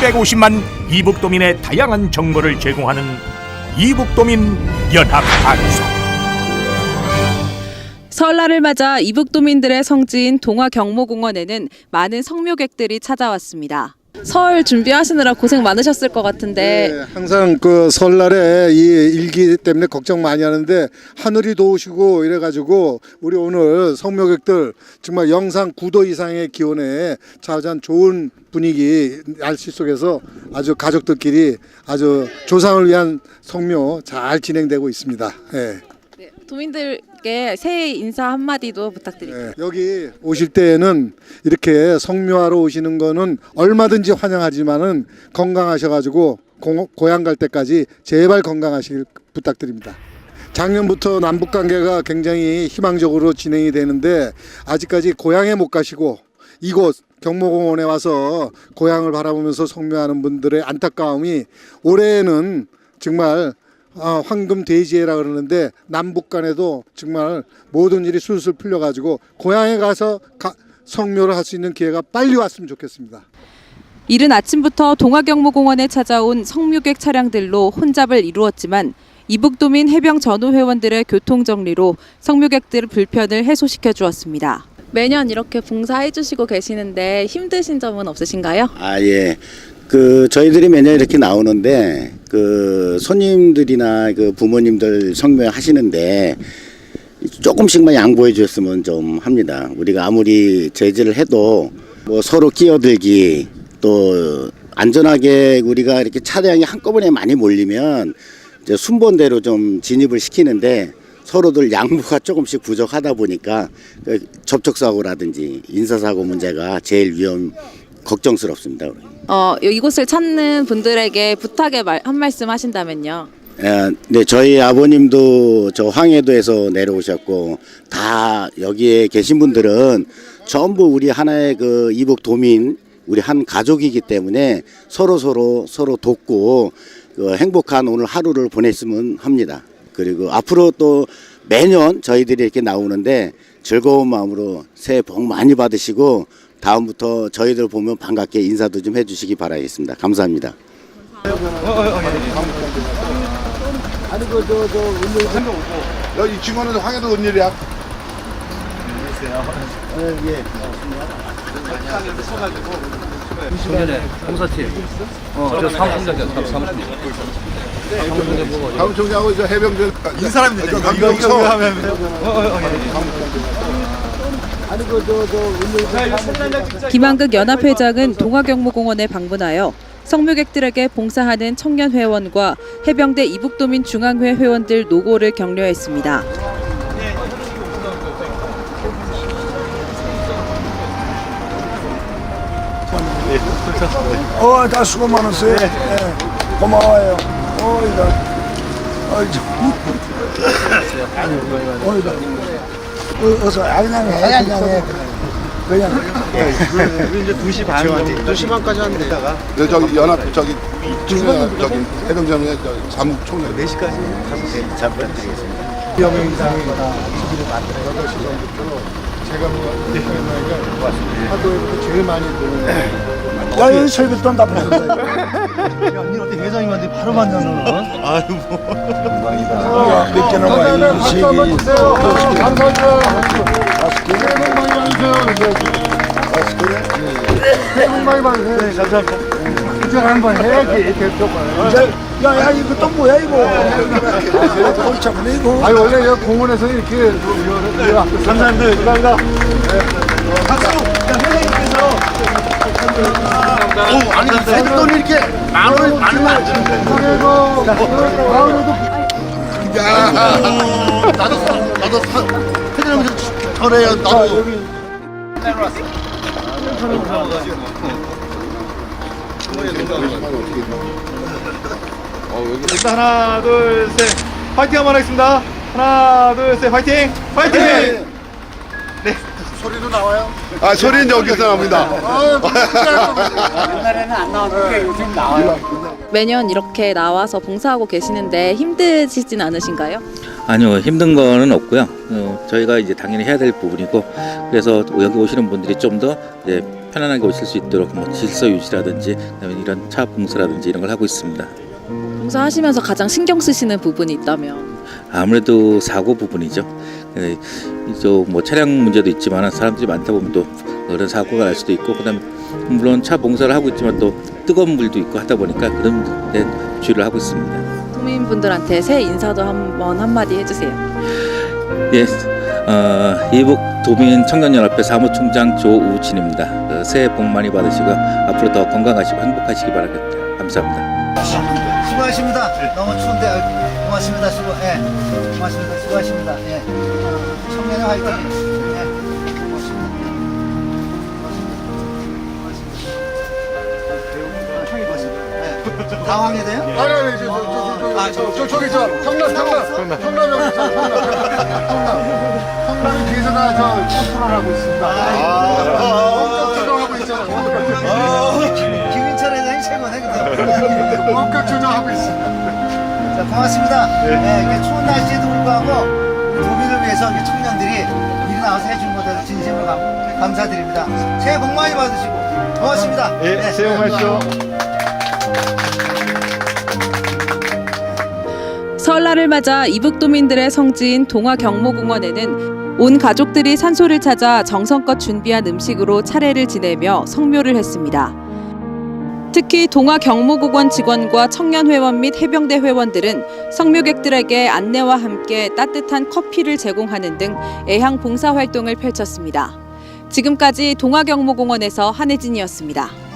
250만 이북도민의 다양한 정보를 제공하는 이북도민 연합방송. 설날을 맞아 이북도민들의 성지인 동화 경모공원에는 많은 성묘객들이 찾아왔습니다. 설 준비하시느라 고생 많으셨을 것 같은데 네, 항상 그 설날에 이 일기 때문에 걱정 많이 하는데 하늘이 도우시고 이래가지고 우리 오늘 성묘객들 정말 영상 9도 이상의 기온에 자잔 좋은 분위기 날씨 속에서 아주 가족들끼리 아주 조상을 위한 성묘 잘 진행되고 있습니다. 예. 네, 도민들께 새해 인사 한마디도 부탁드립니다. 네, 여기 오실 때에는 이렇게 성묘하러 오시는 거는 얼마든지 환영하지만은 건강하셔가지고 고, 고향 갈 때까지 제발 건강하시길 부탁드립니다. 작년부터 남북 관계가 굉장히 희망적으로 진행이 되는데 아직까지 고향에 못 가시고 이곳 경모공원에 와서 고향을 바라보면서 성묘하는 분들의 안타까움이 올해는 정말 아, 황금 대지해라 그러는데 남북 간에도 정말 모든 일이 술술 풀려가지고 고향에 가서 가- 성묘를 할 수 있는 기회가 빨리 왔으면 좋겠습니다. 이른 아침부터 동화경모공원에 찾아온 성묘객 차량들로 혼잡을 이루었지만 이북도민 해병 전후 회원들의 교통 정리로 성묘객들 불편을 해소시켜 주었습니다. 매년 이렇게 봉사해 주시고 계시는데 힘드신 점은 없으신가요? 아, 예. 그 저희들이 매년 이렇게 나오는데 그 손님들이나 그 부모님들 성묘 하시는데 조금씩만 양보해 주셨으면 좀 합니다. 우리가 아무리 제지를 해도 뭐 서로 끼어들기 또 안전하게 우리가 이렇게 차량이 한꺼번에 많이 몰리면 이제 순번대로 좀 진입을 시키는데 서로들 양보가 조금씩 부족하다 보니까 그 접촉사고라든지 인사사고 문제가 제일 위험 걱정스럽습니다. 어, 이곳을 찾는 분들에게 부탁의 말, 한 말씀 하신다면요. 예, 네, 저희 아버님도 저 황해도에서 내려오셨고 다 여기에 계신 분들은 전부 우리 하나의 그 이북 도민 우리 한 가족이기 때문에 서로 서로 서로 돕고 그 행복한 오늘 하루를 보냈으면 합니다. 그리고 앞으로 또 매년 저희들이 이렇게 나오는데 즐거운 마음으로 새해 복 많이 받으시고 다음부터 저희들 보면 반갑게 인사도 좀 해주시기 바라겠습니다. 감사합니다. 여기 친구는 황해도 은일이야. 작년에 공사팀. 어, 저 사무총장이야 사무총장. 다음 총장하고 저 해병대. 이 사람이 저 강경청 김한극 연합회장은 동화경모공원에 방문하여 성묘객들에게 봉사하는 청년 회원과 해병대 이북도민 중앙회 회원들 노고를 격려했습니다. 어, 다 수고 많으세요. 예, 고마워요. 어, 이다. 어, 저. 어, 이다. 어, 어서, 아, 그냥 해, 그냥 해. 그냥. 네, 저기 연합 저기 총장 저기 해병대의 저 사무 총장 4시까지 병행상이다. TV를 만들어 8시 전부터 제가 뭐. 하도에부터 제일 많이 도는 야, 여기 설비도 다 보낸다. 야, 몇 개나 와, 이세 개. 감사합니다. 다섯 개. 새해 복 많이 받으세요. 다섯 개. 새해 복 많이 받으세요. 네, 감사합니다. 이제 한번 해야지 대표가. 이제, 야, 야, 이거 또 뭐야, 이거? 골치 아프네, 이거. 아니 원래 여기 공원에서 이렇게 감사합니다. 감사합니다. 아니 세뱃돈이 이렇게 만 원, 많으면 안 주는데. 그래도 마음에도 야, 나도 사- 나도 사- 회장님 좀 덜해요. 나도. 일단 하나 둘셋. 파이팅 한번 하겠습니다. 하나 둘셋. 파이팅! 파이팅 소리도 나와요? 아 소리는 여기서 나옵니다. 매년 이렇게 나와서 봉사하고 계시는데 힘드시진 않으신가요? 아니요 힘든 거는 없고요 어, 저희가 이제 당연히 해야 될 부분이고 그래서 여기 오시는 분들이 좀더 이제 편안하게 오실 수 있도록 뭐 질서 유지라든지 그다음에 이런 차 봉사라든지 이런 걸 하고 있습니다. 봉사하시면서 가장 신경 쓰시는 부분이 있다면 아무래도 사고 부분이죠. 예, 이쪽 뭐 차량 문제도 있지만 사람들이 많다 보면 또 그런 사고가 날 수도 있고 그다음에 물론 차 봉사를 하고 있지만 또 뜨거운 물도 있고 하다 보니까 그런 데 주의를 하고 있습니다. 도민분들한테 새 인사도 한번 한마디 해주세요. 예, 어, 이북 도민 청년연합회 사무총장 조우진입니다. 어, 새해 복 많이 받으시고 앞으로 더 건강하시고 행복하시기 바랍니다. 감사합니다. 수고하십니다. 너무 추운데 고맙습니다. 수고. 예. 고맙습니다. 수고하십니다. 예. 청년의 화이팅. 예. 고맙습니다. 예. 돼요? 아니 아니 저, 저, 저, 저, 저, 저, 저 경남 경남 경남 여기 있어 경남 경남이 뒤에서가 저 컨트롤 하고 있습니다. 조정하고 있어. 자, 고맙습니다. 예, 이렇게 추운 날씨에도 불구하고 우리 도민을 위해서 이렇게 청년들이 일이 나와서 해준 것에 대해서 진심으로 감, 감사드립니다. 새해 복 많이 받으시고 고맙습니다. 예, 네. 새해 복 많으십시오. 설날을 맞아 이북도민들의 성지인 동화경모공원에는 온 가족들이 산소를 찾아 정성껏 준비한 음식으로 차례를 지내며 성묘를 했습니다. 특히 동화경모공원 직원과 청년 회원 및 해병대 회원들은 성묘객들에게 안내와 함께 따뜻한 커피를 제공하는 등 애향 봉사 활동을 펼쳤습니다. 지금까지 동화경모공원에서 한혜진이었습니다.